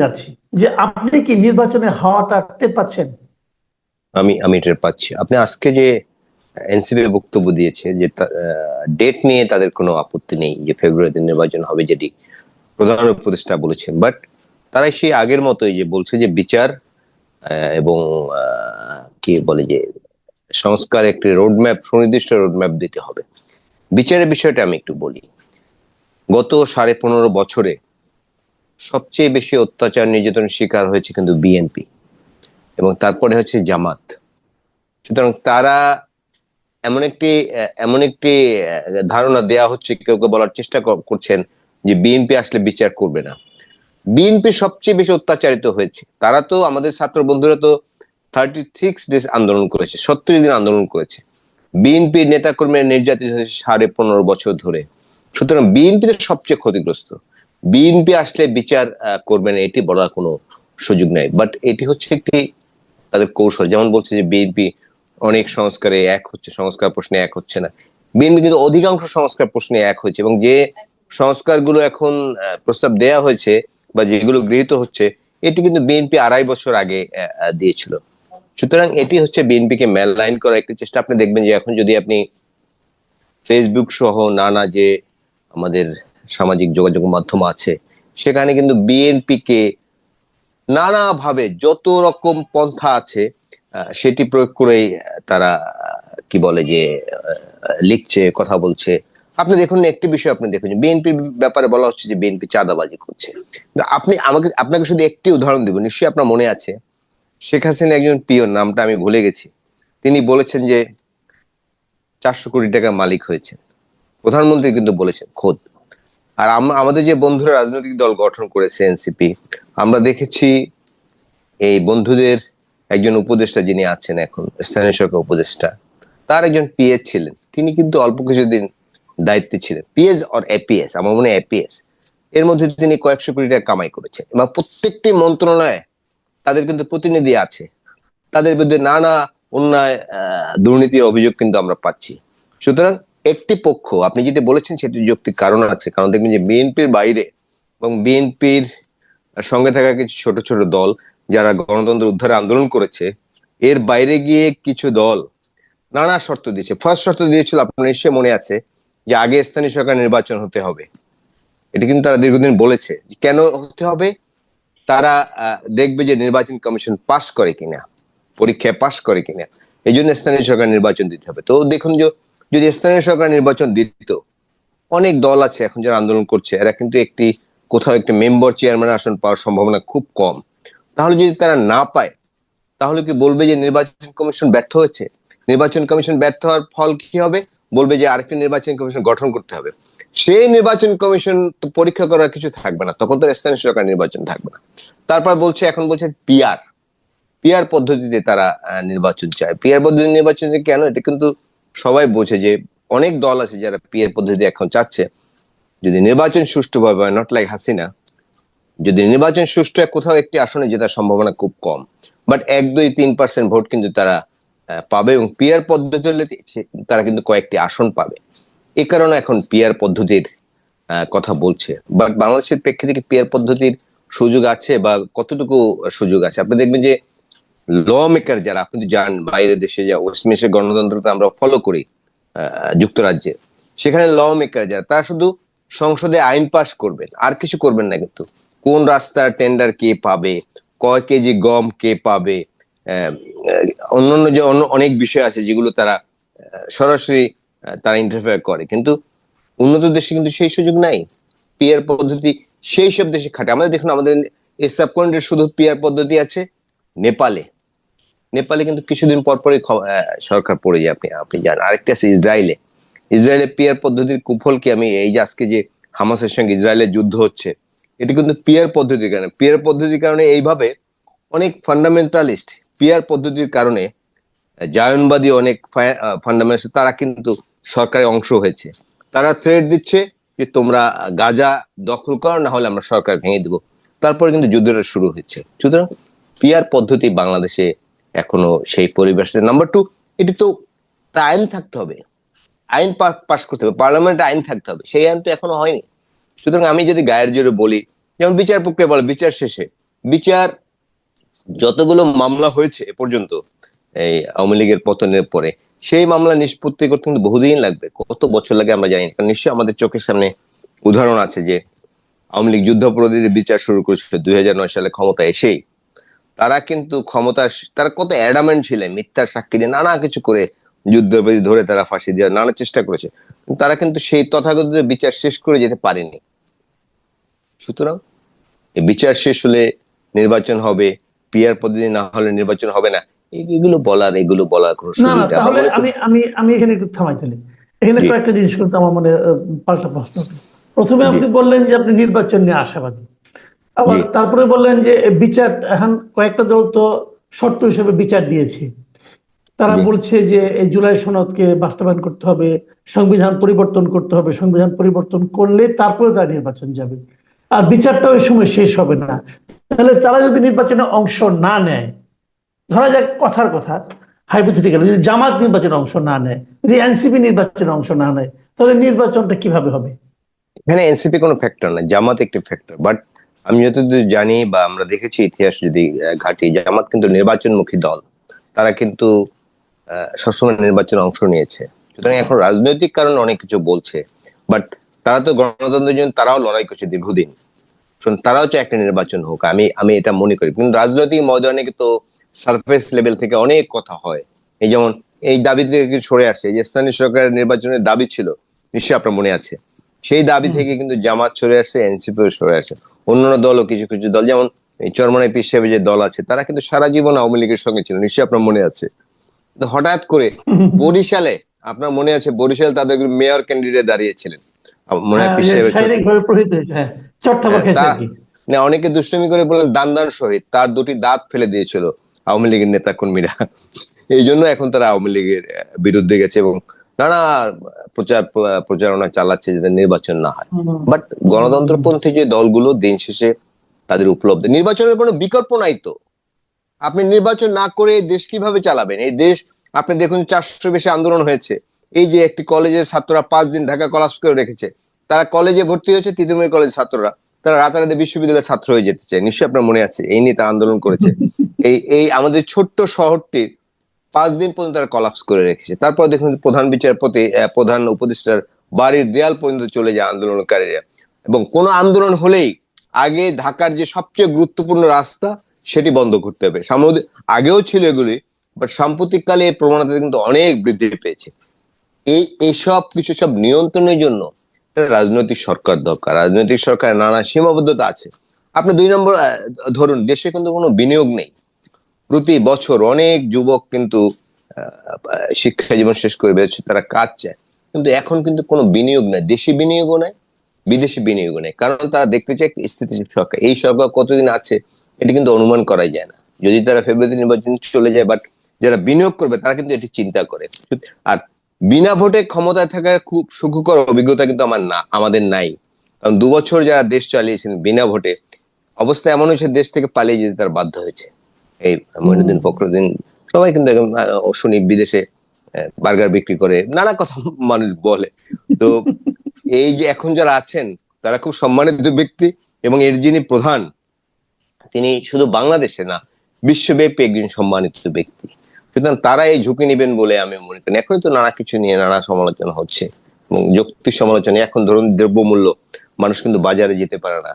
যাচ্ছি। যে আপনি কি নির্বাচনে হাওয়াটা টের পাচ্ছেন? আমি আমি টের পাচ্ছি। আপনি আজকে যে এনসিপি বক্তব্য দিয়েছে যে ডেট নিয়ে তাদের কোনো আপত্তি নেই যে ফেব্রুয়ারিতে নির্বাচন হবে যেটি প্রধান উপদেষ্টা বলেছেন। বাট তারা সেই আগের মতোই যে বলছে যে বিচার এবং কি বলে যে সংস্কার একটি রোডম্যাপ সুনির্দিষ্ট রোডম্যাপ দিতে হবে। বিচারের বিষয়টা আমি একটু বলি। গত সাড়ে পনেরো বছরে সবচেয়ে বেশি অত্যাচার নির্যাতনের শিকার হয়েছে কিন্তু বিএনপি এবং তারপরে হচ্ছে জামাত। সুতরাং তারা এমন একটি এমন একটি ধারণা দেয়া হচ্ছে, কেউ কেউ বলার চেষ্টা করছেন যে বিএনপি আসলে বিচার করবে না। বিএনপি সবচেয়ে বেশি অত্যাচারিত হয়েছে। তারা তো আমাদের ছাত্র বন্ধুরা তো থার্টি সিক্স ডেজ আন্দোলন করেছে, সত্তর দিন আন্দোলন করেছে। বিএনপি নেতাকর্মীরা নির্যাতিত হয়েছে সাড়ে পনেরো বছর ধরে। সুতরাং বিএনপি সবচেয়ে ক্ষতিগ্রস্ত। বিএনপি আসলে বিচার করবেন এটি বলার কোনো সুযোগ নাই। বাট এটি হচ্ছে একটি তাদের কৌশল। যেমন বলছে যে বিএনপি অনেক সংস্কারে এক হচ্ছে, সংস্কার প্রশ্নে এক হচ্ছে না। বিএনপি কিন্তু অধিকাংশ সংস্কার প্রশ্নে এক হয়েছে এবং যে সংস্কারগুলো এখন প্রস্তাব দেয়া হয়েছে বা যেগুলো গৃহীত হচ্ছে, এটি কিন্তু বিএনপি আড়াই বছর আগে দিয়েছিল। সুতরাং এটি হচ্ছে বিএনপিকে মেল লাইন করার একটি চেষ্টা। আপনি দেখবেন যে এখন যদি আপনি ফেসবুক সহ নানা যে আমাদের সামাজিক যোগাযোগ মাধ্যম আছে, সেখানে কিন্তু বিএনপি কে নানাভাবে যত রকম পন্থা আছে সেটি প্রয়োগ করেই তারা কি বলে যে লিখছে, কথা বলছে। আপনি দেখুন, একটি বিষয় আপনি দেখুন বিএনপির ব্যাপারে বলা হচ্ছে যে বিএনপি চাঁদাবাজি করছে। আপনি, আমাকে, আপনাকে শুধু একটি উদাহরণ দিব, নিশ্চয়ই আপনার মনে আছে। শেখ হাসিনা একজন পিয়ন, নামটা আমি ভুলে গেছি। তিনি বলেছেন যে, চারশো কোটি টাকা মালিক হয়েছে প্রধানমন্ত্রী কিন্তু বলেছেন, খোদ। আর আম- আমাদের যে বন্ধুরা রাজনৈতিক দল গঠন করেছে এনসিপি, আমরা দেখেছি এই বন্ধুদের একজন উপদেষ্টা যিনি আছেন এখন, স্থানীয় সরকার উপদেষ্টা, তার একজন পিএস ছিলেন। তিনি কিন্তু অল্প কিছুদিন দায়িত্বে ছিলেন। PS or APS? আমার মনে হয় এপিএস। এর মধ্যে তিনি কয়েকশো কোটি টাকা কামাই করেছেন। এবং প্রত্যেকটি মন্ত্রণালয়ে তাদের কিন্তু প্রতিনিধি আছে। তাদের বিরুদ্ধে নানা অন্যায় দুর্নীতির অভিযোগ কিন্তু আমরা পাচ্ছি। সুতরাং একটি পক্ষ, আপনি যেটি বলেছেন সেটি যৌক্তিক কারণ আছে। কারণ দেখবেন যে বিএনপির বাইরে এবং বিএনপির সঙ্গে থাকা কিছু ছোট ছোট দল যারা গণতন্ত্র উদ্ধারে আন্দোলন করেছে, এর বাইরে গিয়ে কিছু দল নানা শর্ত দিয়েছে। ফার্স্ট শর্ত দিয়েছিল, আপনার নিশ্চয়ই মনে আছে, যে আগে স্থানীয় সরকার নির্বাচন হতে হবে। এটি কিন্তু তারা দীর্ঘদিন বলেছে। কেন হতে হবে? তারা দেখবে যে নির্বাচন কমিশন পাশ করে কিনা, পরীক্ষায় পাশ করে কিনা। এই জন্য স্থানীয় সরকার নির্বাচন দিতে হবে। তো দেখুন যে যদি স্থানীয় সরকার নির্বাচন দিত, অনেক দল আছে এখন যারা আন্দোলন করছে, এরা কিন্তু একটি, কোথাও একটি মেম্বার চেয়ারম্যান আসন পাওয়ার সম্ভাবনা খুব কম। তাহলে যদি তারা না পায়, তাহলে কি বলবে যে নির্বাচন কমিশন ব্যর্থ হয়েছে? নির্বাচন কমিশন ব্যর্থ হওয়ার ফল কি হবে? বলবে যে আরেকটি নির্বাচন কমিশন গঠন করতে হবে। সেই নির্বাচন কমিশন তো পরীক্ষা করার কিছু থাকবে না, তখন তো স্থানীয় সরকার নির্বাচন থাকবে না। তারপর বলছে, এখন বলছে পিআর। পিআর পদ্ধতিতে তারা নির্বাচন চায়। পিআর পদ্ধতি নির্বাচন কেন? এটা কিন্তু সবাই বোঝে যে অনেক দল আছে যারা পিআর পদ্ধতি এখন চাচ্ছে। যদি নির্বাচন সুষ্ঠুভাবে হয় নট লাইক হাসিনা, যদি নির্বাচন সুষ্ঠু কোথাও একটি আসনে জেতার সম্ভাবনা খুব কম। বাট এক, দুই, তিন পার্সেন্ট ভোট কিন্তু তারা পাবে এবং পিআর পদ্ধতি তারা কিন্তু কয়েকটি আসন পাবে। এ কারণে এখন পিআর পদ্ধতির কথা বলছে। বাট বাংলাদেশের প্রেক্ষিতে কি পিআর পদ্ধতির সুযোগ আছে বা কতটুকু সুযোগ আছে? আপনি দেখবেন যে ল মেকার যারা, আপনি তো জান বাইরের দেশে যা ওয়েস্টমিনিস্টার গণতন্ত্রকে আমরা ফলো করি যুক্তরাজ্যে। সেখানে ল মেকার যারা, তারা শুধু সংসদে আইন পাশ করবেন, আর কিছু করবেন না কিন্তু। কোন রাস্তার টেন্ডার কে পাবে, কয় কেজি গম কে পাবে অন্যান্য যে অন্য অনেক বিষয় আছে যেগুলো তারা সরাসরি তারা ইন্টারফেয়ার করে। কিন্তু উন্নত দেশে কিন্তু সেই সুযোগ নাই। পিয়ার পদ্ধতি সেই সব দেশে খাটে। আমাদের দেখুন, আমাদের এই সাবকন্টিনেন্টে শুধু পিয়ার পদ্ধতি আছে, নেপালে। নেপালে কিন্তু কিছুদিন পর পরই সরকার পড়ে যায়, আপনি আপনি জানেন। আরেকটা আছে ইসরায়েলে। ইসরায়েলের পিয়ার পদ্ধতির কুফল কি? আমি এই যে আজকে যে হামাসের সঙ্গে ইসরায়েলের যুদ্ধ হচ্ছে, এটি কিন্তু পিয়ার পদ্ধতির কারণে। পিয়ার পদ্ধতির কারণে এইভাবে অনেক ফান্ডামেন্টালিস্ট পিয়ার পদ্ধতির কারণে জায়নবাদী অনেক ফান্ডামেন্টালিস্ট তারা কিন্তু সরকারের অংশ হয়েছে। তারা থ্রেট দিচ্ছে যে তোমরা গাজা দখল করো, না হলে আমরা সরকার ভেঙে দেবো। তারপরে কিন্তু যুদ্ধটা শুরু হয়েছে। সুতরাং পিয়ার পদ্ধতি বাংলাদেশে এখনও সেই পরিবেশ। নাম্বার টু এটি তো আইন থাকতে হবে। আইন পাস করতে হবে। পার্লামেন্টে আইন থাকতে হবে। সেই আইন তো এখনও হয়নি। সুতরাং আমি যদি গায়ের জোরে বলি, যেমন বিচার প্রক্রিয়া বলে, বিচার শেষে। বিচার যতগুলো মামলা হয়েছে এ পর্যন্ত, এই আওয়ামী লীগের পতনের পরে, সেই মামলা নিষ্পত্তি করতে কিন্তু বহুদিন লাগবে। কত বছর লাগে আমরা জানি কারণ নিশ্চয়ই আমাদের চোখের সামনে উদাহরণ আছে যে, আওয়ামী লীগ যুদ্ধাপরাধীদের বিচার শুরু করেছিল দুই হাজার নয় সালে ক্ষমতা এসেই। তারা কিন্তু ক্ষমতা তারা কত অ্যাডামেন্ট ছিলেন মিথ্যার সাক্ষী দিয়ে নানা কিছু করে যুদ্ধাপরাধী ধরে তারা ফাঁসি দেওয়ার নানা চেষ্টা করেছে। তারা কিন্তু সেই তথাগত বিচার শেষ করে যেতে পারেনি। সুতরাং বিচার শেষ হলে নির্বাচন হবে পিয়ার পদ্ধতি না হলে নির্বাচন হবে না। এগুলো বলার এগুলো বলার কোনো সুবিধা আমি আমি আমি এখানে একটু থামাই তাহলে। এখানে কয়েকটা জিনিস কিন্তু আমার মনে পাল্টা প্রশ্ন। প্রথমে আপনি বললেন যে আপনি নির্বাচন নিয়ে আশাবাদী। আবার তারপরে বললেন যে বিচার এখন কয়েকটা দল তো শর্ত হিসেবে বিচার দিয়েছে। তারা বলছে যে এই জুলাই সনদকে বাস্তবায়ন করতে হবে সংবিধান পরিবর্তন করতে হবে সংবিধান পরিবর্তন করলে তারপরে তারা নির্বাচন যাবে। আর বিচারটা ওই সময় শেষ হবে না। তাহলে তারা যদি নির্বাচনে অংশ না নেয় ধরা যাক কথার কথা হাইপোথেটিক্যাল যদি জামাত নির্বাচনে অংশ না নেয় যদি এনসিপি নির্বাচনে অংশ না নেয় তাহলে নির্বাচনটা কীভাবে হবে? এখানে এনসিপি কোনো ফ্যাক্টর না জামাত একটি ফ্যাক্টর বাট আমি যতদূর জানি বা আমরা দেখেছি ইতিহাস যদি ঘাটি জামাত কিন্তু নির্বাচনমুখী দল। তারা কিন্তু সবসময় নির্বাচনে অংশ নিয়েছে। সুতরাং এখন রাজনৈতিক কারণে অনেক কিছু বলছে বাট তারা তো গণতন্ত্রের জন্য তারাও লড়াই করছে দীর্ঘদিন। তারাও চায় একটা নির্বাচন হোক, আমি আমি এটা মনে করি। কিন্তু রাজনৈতিক ময়দানে কিন্তু সারফেস লেভেল থেকে অনেক কথা হয়। এই যেমন, এই দাবি থেকে সরে আসছে যে স্থানীয় সরকারের নির্বাচনের দাবি ছিল, নিশ্চয়ই আপনার মনে আছে। সেই দাবি থেকে কিন্তু জামাত সরে আসছে এনসিপি সরে আসছে। অন্যান্য দলও কিছু কিছু দল যেমন চরমনাই পিস সাহেবের যে দল আছে তারা কিন্তু সারা জীবন আওয়ামী লীগের সঙ্গে ছিল নিশ্চয়ই আপনার মনে আছে। হঠাৎ করে বরিশালে আপনার মনে আছে বরিশাল তাদের মেয়র ক্যান্ডিডেট দাঁড়িয়েছিলেন। মনে হয় হ্যাঁ, সাহেবের হ্যাঁ না অনেকে দুষ্টমি করে বলেন দান দান শহীদ তার দুটি দাঁত ফেলে দিয়েছিল আওয়ামী লীগের নেতা কর্মীরা এই জন্য এখন তারা আওয়ামী লীগের বিরুদ্ধে গেছে এবং নানা প্রচার প্রচারণা চালাচ্ছে যাতে নির্বাচন না হয়। বাট গণতন্ত্রপন্থী যে দলগুলো দিন শেষে তাদের উপলব্ধি নির্বাচনের কোনো বিকল্প নাই তো। আপনি নির্বাচন না করে দেশ কীভাবে চালাবেন? এই দেশ আপনি দেখুন চারশো বেশি আন্দোলন হয়েছে। এই যে একটি কলেজের ছাত্ররা পাঁচ দিন ঢাকা কলাপস করে রেখেছে তারা কলেজে ভর্তি হয়েছে তিতুমির কলেজ ছাত্ররা। তারা রাতারাতি বিশ্ববিদ্যালয়ের ছাত্র হয়ে যেতে চায়। নিশ্চয়ই আপনার মনে আছে এই নিয়ে তারা আন্দোলন করেছে। এই এই আমাদের ছোট্ট শহরটির পাঁচ দিন পর্যন্ত তারা কলাপস করে রেখেছে। তারপর দেখুন প্রধান বিচারপতি প্রধান উপদেষ্টার বাড়ির দেয়াল পর্যন্ত চলে যায় আন্দোলনকারীরা। এবং কোনো আন্দোলন হলেই আগে ঢাকার যে সবচেয়ে গুরুত্বপূর্ণ রাস্তা, সেটি বন্ধ করতে হবে। সামুদ্রিক আগেও ছিল এগুলি বাট সাম্প্রতিককালে এই প্রবণতা কিন্তু অনেক বৃদ্ধি পেয়েছে। এই এইসব কিছু সব নিয়ন্ত্রণের জন্য রাজনৈতিক সরকার দরকার। রাজনৈতিক সরকার নানা সীমাবদ্ধতা আছে। আপনি দুই নম্বর ধরুন, দেশে কিন্তু কোনো বিনিয়োগ নেই। প্রতি বছর অনেক যুবক কিন্তু শিক্ষা জীবন শেষ করে বেরোচ্ছে, তারা কাজ চায়। কিন্তু এখন কিন্তু কোনো বিনিয়োগ নেই, দেশি বিনিয়োগও নেই, বিদেশি বিনিয়োগও নেই। কারণ তারা দেখতে চায় স্থিতিশীল সরকার। এই সরকার কতদিন আছে, এটি কিন্তু অনুমান করাই যায় না। যদি তারা ফেব্রুয়ারি নির্বাচন চলে যায় বাট যারা বিনিয়োগ করবে, তারা কিন্তু এটি চিন্তা করে। আর বিনা ভোটে ক্ষমতায় থাকার খুব সুখকর অভিজ্ঞতা কিন্তু আমার না, আমাদের নাই। কারণ দু বছর যারা দেশ চালিয়েছেন বিনা ভোটে, অবস্থা এমন হয়েছে, দেশ থেকে পালিয়ে যেতে তার বাধ্য হয়েছে। এই মইনুদ্দিন ফখরুদ্দিন, সবাই কিন্তু শুনি বিদেশে বার্গার বিক্রি করে, নানা কথা মানুষ বলে। তো এই যে এখন যারা আছেন, তারা খুব সম্মানিত ব্যক্তি এবং এর যিনি প্রধান, তিনি শুধু বাংলাদেশে না, বিশ্বব্যাপী একজন সম্মানিত ব্যক্তি। সুতরাং তারা এই ঝুঁকি নেবেন বলে আমি মনে করি। এখন তো নানা কিছু নিয়ে নানা সমালোচনা হচ্ছে। এবং যৌক্তিক সমালোচনা, এখন ধরুন দ্রব্যমূল্য, মানুষ কিন্তু বাজারে যেতে পারে না।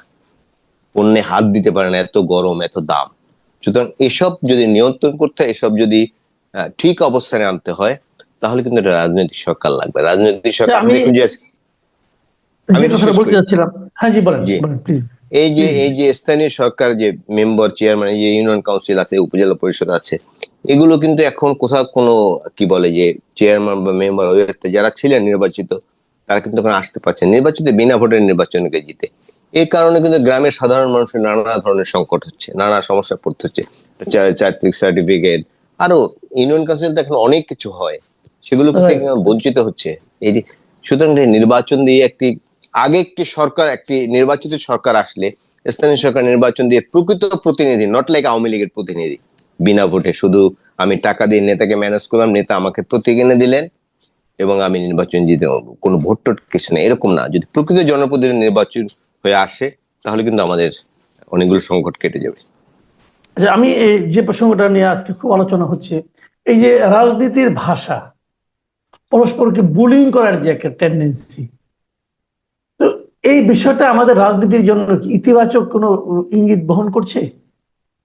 পণ্যে হাত দিতে পারে না, এত গরম, এত দাম। সুতরাং এসব যদি নিয়ন্ত্রণ করতে হয় এসব যদি ঠিক অবস্থানে আনতে হয় তাহলে কিন্তু একটা রাজনৈতিক সরকার লাগবে রাজনৈতিক সরকার আমি- বলতে। চাচ্ছিলাম হ্যাঁ জি বলেন। প্লিজ এই যে এই যে স্থানীয় সরকার যে মেম্বার চেয়ারম্যান যে ইউনিয়ন কাউন্সিল আছে উপজেলা পরিষদ আছে এগুলো কিন্তু এখন কোথাও কোনো কি বলে যে চেয়ারম্যান বা মেম্বার যারা ছিলেন নির্বাচিত তারা কিন্তু এখন আসতে পারছে নির্বাচিত বিনা ভোটের নির্বাচনকে জিতে এই কারণে কিন্তু গ্রামের সাধারণ মানুষের নানা ধরনের সংকট হচ্ছে নানা সমস্যা পড়তে হচ্ছে চারিত্রিক সার্টিফিকেট আরও ইউনিয়ন কাউন্সিল তো এখন অনেক কিছু হয় সেগুলো থেকে বঞ্চিত হচ্ছে। এই সুতরাং নির্বাচন দিয়ে একটি আগে একটি সরকার একটি নির্বাচিত সরকার আসলে স্থানীয় সরকার নির্বাচন দিয়ে প্রকৃত প্রতিনিধি নট লাইক আওয়ামী লীগের প্রতিনিধি বিনা ভোটে শুধু আমি টাকা দিয়ে নেতাকে ম্যানেজ করলাম নেতা আমাকে প্রতীক এনে দিলেন এবং আমি নির্বাচন জিতে কোনো ভোট টোট কিছু নেই এরকম না। যদি প্রকৃত জনপ্রতিনিধি নির্বাচন হয়ে আসে তাহলে কিন্তু আমাদের অনেকগুলো সংকট কেটে যাবে। আচ্ছা আমি এই যে প্রসঙ্গটা নিয়ে আজকে খুব আলোচনা হচ্ছে এই যে রাজনীতির ভাষা পরস্পরকে বুলিং করার যে একটা টেন্ডেন্সি তো এই বিষয়টা আমাদের রাজনীতির জন্য কি ইতিবাচক কোনো ইঙ্গিত বহন করছে?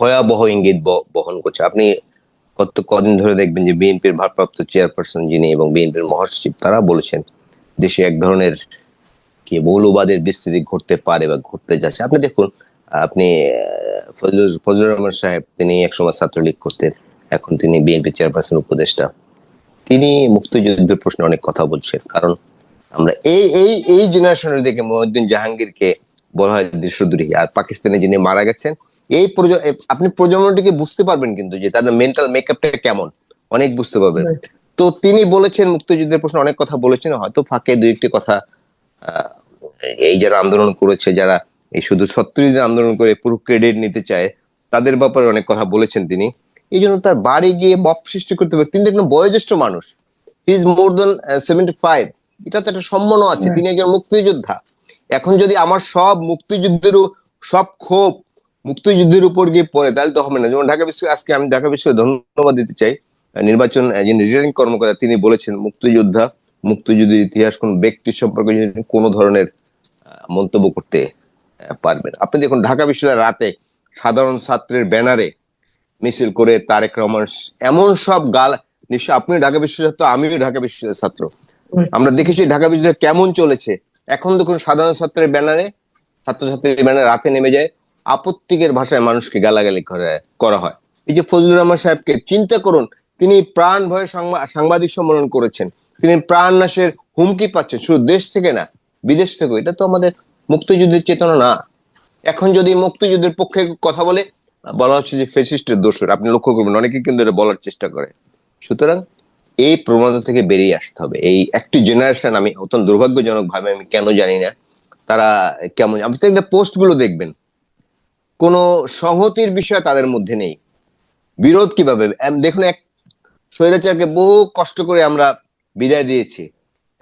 ভয়াবহ ইঙ্গিত বহন করছে। আপনি কত কদিন ধরে দেখবেন যে বিএনপির ভারপ্রাপ্ত চেয়ারপারসন যিনি এবং বিএনপির মহাসচিব তারা বলেছেন দেশে এক ধরনের কি মৌলবাদের বিস্তৃতি ঘটতে পারে বা ঘটতে যাচ্ছে? আপনি দেখুন আপনি ফজলুর রহমান সাহেব তিনি একসময় ছাত্রলীগ করতেন এখন তিনি বিএনপি চেয়ারপারসন উপদেষ্টা। তিনি মুক্তিযুদ্ধের প্রশ্নে অনেক কথা বলছেন কারণ আমরা এই এই এই জেনারেশনের দিকে মহিউদ্দিন জাহাঙ্গীরকে বলা হয় দেশদ্রোহী আর পাকিস্তানে যিনি মারা গেছেন এই আপনি প্রজন্মটিকে বুঝতে পারবেন কিন্তু যে তাদের মেন্টাল মেকআপটা কেমন অনেক বুঝতে পারবেন। তো তিনি বলেছেন মুক্তিযুদ্ধের প্রশ্নে অনেক কথা বলেছেন হয়তো ফাঁকে দুই একটি কথা আহ, এই যারা আন্দোলন করেছে, যারা এই শুধু সত্তর দিন আন্দোলন করে পুরো ক্রেডিট নিতে চায়, তাদের ব্যাপারে অনেক কথা বলেছেন তিনি। এই জন্য তার বাড়ি গিয়ে মপ সৃষ্টি করতে পারে। তিনি একজন বয়োজ্যেষ্ঠ মানুষ। Is more than seventy five এটা তো একটা সম্মানও আছে। তিনি একজন মুক্তিযোদ্ধা। এখন যদি আমার সব মুক্তিযুদ্ধের সব ক্ষোভ মুক্তিযুদ্ধের উপর গিয়ে পড়ে, তাহলে তো হবে না। যেমন ঢাকা বিশ্ব আজকে আমি ঢাকা বিশ্ব ধন্যবাদ দিতে চাই। নির্বাচন যিনি রিটার্নিং কর্মকর্তা, তিনি বলেছেন মুক্তিযোদ্ধা, মুক্তিযুদ্ধের ইতিহাস কোন ব্যক্তি সম্পর্কে যদি কোনো ধরনের মন্তব্য করতে পারবেন। আপনি দেখুন ঢাকা বিশ্ববিদ্যালয় রাতে সাধারণ ছাত্রের ব্যানারে মিছিল করে তারেক রহমান এমন সব গাল নিশ্চয় আপনি ঢাকা বিশ্ববিদ্যালয় ছাত্র আমিও ঢাকা বিশ্ববিদ্যালয়ের ছাত্র। আমরা দেখেছি ঢাকা বিশ্ববিদ্যালয় কেমন চলেছে। এখন দেখুন সাধারণ ছাত্রের ব্যানারে ছাত্রছাত্রীর ব্যানারে রাতে নেমে যায় আপত্তিকের ভাষায় মানুষকে গালাগালি করে- করা হয়। এই যে ফজলুর রহমান সাহেবকে চিন্তা করুন তিনি প্রাণ ভয়ে সংবা- সাংবাদিক সম্মেলন করেছেন। তিনি প্রাণ নাশের হুমকি পাচ্ছেন শুধু দেশ থেকে না বিদেশ থেকে, এটা তো আমাদের মুক্তিযুদ্ধের চেতনা না। এখন যদি মুক্তিযুদ্ধের পক্ষে কথা বলে, বলা হচ্ছে যে ফেসিস্টের দোষর, আপনি লক্ষ্য করবেন, অনেকে কিন্তু এটা বলার চেষ্টা করে। সুতরাং এই প্রবণতা থেকে বেরিয়ে আসতে হবে। এই একটি জেনারেশন আমি অত্যন্ত দুর্ভাগ্যজনক ভাবে আমি কেন জানি না, তারা কেমন, আপনি দেখবেন পোস্টগুলো দেখবেন। কোন সংহতির বিষয় তাদের মধ্যে নেই। বিরোধ কীভাবে? দেখুন, এক স্বৈরাচারকে বহু কষ্ট করে আমরা বিদায় দিয়েছি।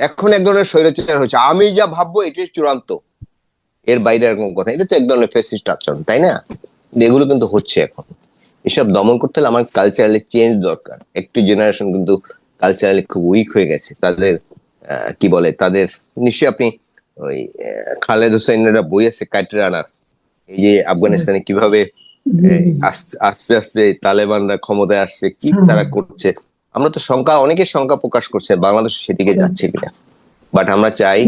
এখন এক ধরনের স্বৈরাচার হয়েছে। আমি যা ভাববো এটাই চূড়ান্ত। এর বাইরে এরকম কথা এটা তো এক ধরনের ফেসিস্ট আচরণ তাই না? এগুলো কিন্তু হচ্ছে এখন। এসব দমন করতে হলে আমার কালচারালি চেঞ্জ দরকার। একটু জেনারেশন কিন্তু কালচারালি খুব উইক হয়ে গেছে। তাদের কি বলে তাদের নিশ্চয়ই আপনি ওই খালেদ হোসেনের বই আছে কাটরে আনার। এই যে আফগানিস্তানে কীভাবে আস্তে আস্তে তালেবানরা ক্ষমতায় আসছে কি তারা করছে আমরা তো শঙ্কা অনেকে শঙ্কা প্রকাশ করছে বাংলাদেশ সেদিকে যাচ্ছে কিনা। বাট আমরা চাই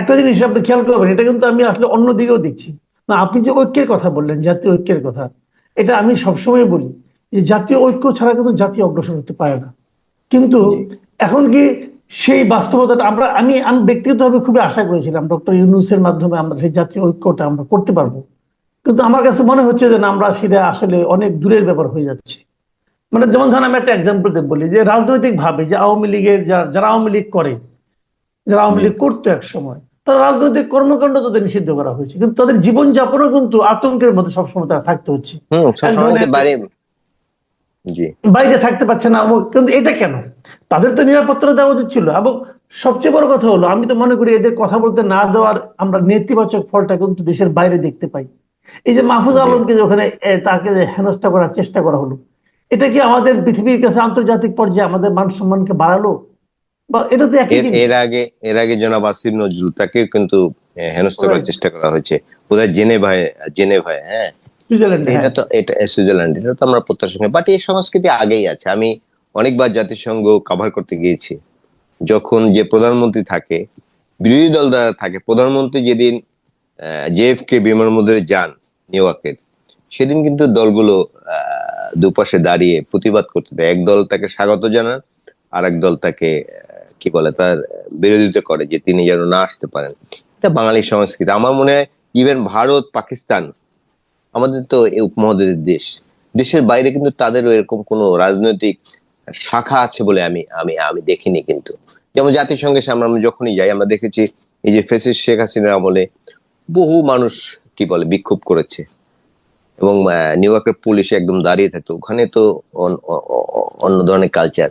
একটা জিনিস আপনি খেয়াল করবেন এটা কিন্তু আমি আসলে অন্য দিকেও দেখছি। না আপনি যে ঐক্যের কথা বললেন জাতীয় ঐক্যের কথা এটা আমি সবসময় বলি যে জাতীয় ঐক্য ছাড়া কিন্তু জাতীয় অগ্রসর হতে পারে না। কিন্তু এখন কি সেই বাস্তবতাটা আমরা আমি আমি ব্যক্তিগতভাবে খুবই আশা করেছিলাম ডক্টর ইউনুসের মাধ্যমে আমরা সেই জাতীয় ঐক্যটা আমরা করতে পারব। কিন্তু আমার কাছে মনে হচ্ছে যে না আমরা সেটা আসলে অনেক দূরের ব্যাপার হয়ে যাচ্ছে। মানে যেমন ধরেন আমি একটা এক্সাম্পল বলি যে রাজনৈতিক ভাবে যে আওয়ামী লীগের যারা- যারা আওয়ামী লীগ করে যারা আওয়ামী লীগ করতো এক সময় তারা রাজনৈতিক কর্মকাণ্ড তাদের নিষিদ্ধ করা হয়েছে। কিন্তু তাদের জীবনযাপনও কিন্তু আতঙ্কের মধ্যে সবসময় তারা থাকতে হচ্ছে। বাইরে থাকতে পারছে না কিন্তু এটা কেন? তাদের তো নিরাপত্তা দেওয়া উচিত ছিল। এবং সবচেয়ে বড় কথা হলো আমি তো মনে করি এদের কথা বলতে না দেওয়ার আমরা নেতিবাচক ফলটা কিন্তু দেশের বাইরে দেখতে পাই। এই যে মাহফুজ। আলমকে ওখানে তাকে হেনস্থা করার চেষ্টা করা হলো এটা কি আমাদের পৃথিবীর কাছে আন্তর্জাতিক পর্যায়ে আমাদের মান সম্মানকে বাড়ালো? বা এটা তো এর আগে এর আগে জনাব আসিফ নজরুল তাকে কিন্তু হেনস্থা করার চেষ্টা করা হয়েছে। বোধহয় জেনেভায় জেনেভায় হ্যাঁ? এটা হ্যাঁ। তো এটা সুইজারল্যান্ড এটা তো আমরা প্রত্যাশা করি। বাট এই সংস্কৃতি আগেই আছে। আমি অনেকবার জাতিসংঘ কভার করতে গিয়েছি। যখন যে প্রধানমন্ত্রী থাকে বিরোধী দল দ্বারা থাকে প্রধানমন্ত্রী যেদিন জেএফ কে বিমান মধ্যে যান নিউ ইয়র্কের সেদিন কিন্তু দলগুলো আহ, দুপাশে দাঁড়িয়ে প্রতিবাদ করতে দেয়। এক দল তাকে স্বাগত জানান আর এক দল তাকে কি বলে, তার বিরোধিতা করে যে তিনি যেন না আসতে পারেন। এটা বাঙালি সংস্কৃতি। আমার মনে হয় ইভেন ভারত, পাকিস্তান, আমাদের তো উপমহাদেশের দেশ। দেশের বাইরে কিন্তু তাদেরও এরকম কোনো রাজনৈতিক শাখা আছে বলে আমি আমি আমি দেখিনি কিন্তু। যেমন জাতিসংঘের সামনে আমরা যখনই যাই, আমরা দেখেছি এই যে ফেসিস শেখ হাসিনার আমলে বহু মানুষ কি বলে বিক্ষোভ করেছে। এবং নিউ ইয়র্কের পুলিশে একদম দাঁড়িয়ে থাকতো। ওখানে তো অন্য ধরনের কালচার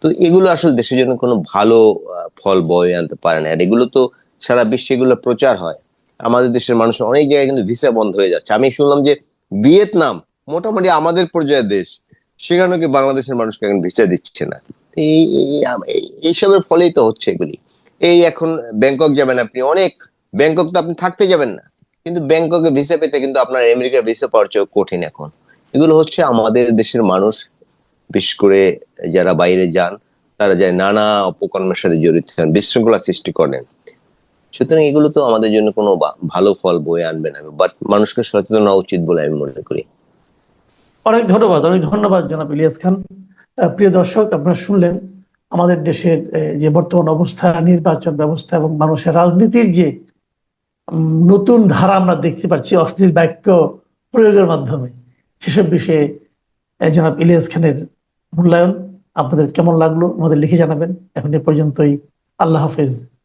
তো এগুলো আসলে দেশের জন্য কোনো ভালো ফল বয়ে আনতে পারে না। আর এগুলো তো সারা বিশ্বে এগুলো প্রচার হয়। আমাদের দেশের মানুষ অনেক জায়গায় কিন্তু ভিসা বন্ধ হয়ে যাচ্ছে। আমি শুনলাম যে ভিয়েতনাম মোটামুটি আমাদের পর্যায়ের দেশ। সেখানে কি বাংলাদেশের মানুষকে এখন ভিসা দিচ্ছে না? এই- এইসবের ফলেই তো হচ্ছে এগুলি। এই এখন ব্যাংকক যাবেন আপনি, অনেক ব্যাংকক তো আপনি থাকতে যাবেন না। কিন্তু ব্যাংককে ভিসা পেতে কিন্তু আপনার আমেরিকার ভিসা পাওয়ার চেয়েও কঠিন এখন। এগুলো হচ্ছে আমাদের দেশের মানুষ, বিশেষ করে যারা বাইরে যান, তারা যায় নানা অপকর্মের সাথে জড়িত হন, বিশৃঙ্খলা সৃষ্টি করেন। সুতরাং এগুলো তো আমাদের জন্য কোনো ভালো ফল বয়ে আনবে না। বাট মানুষকে সচেতন হওয়া উচিত বলে আমি মনে করি। অনেক ধন্যবাদ অনেক ধন্যবাদ জনাব ইলিয়াস খান। প্রিয় দর্শক, আপনারা শুনলেন আমাদের দেশের যে বর্তমান অবস্থা, নির্বাচন ব্যবস্থা এবং মানুষের রাজনীতির যে নতুন ধারা আমরা দেখতে পাচ্ছি, অশ্লীল বাক্য প্রয়োগের মাধ্যমে। সেসব বিষয়ে জনাব ইলিয়াস খানের মূল্যায়ন আপনাদের কেমন লাগল আমাদের লিখে জানাবেন। এখন এ পর্যন্তই। আল্লাহ হাফেজ।